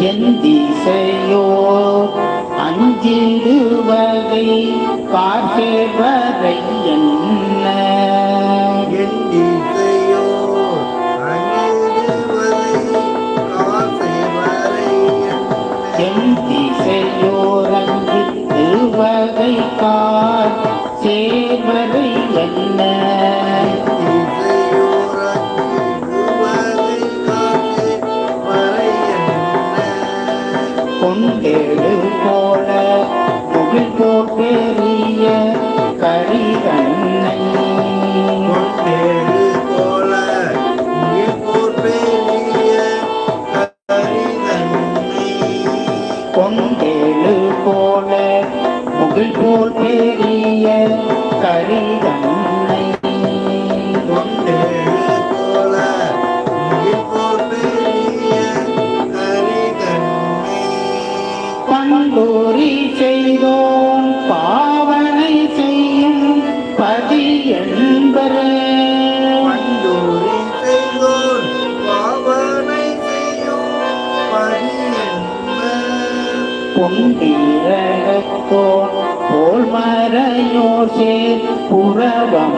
என் திசையோர் அஞ்சிடுவகை காசேவரை என்ன? என் திசையோர் அஞ்சிடுவகை கார் சேவரை கொண்டேடு போல முகில் பெரிய கரிதன்னை கொண்டேடு போல போர் பெரிய கரிதன்னை கொண்டேடு போல முகில் போல் பெரிய கரிதன்னை பண்டூரி செய்தோன் பாவனை செய்யும் பதி என்பரே. பொன்னிரகத்தோன் போல் மறையோர் சேர் புறவம்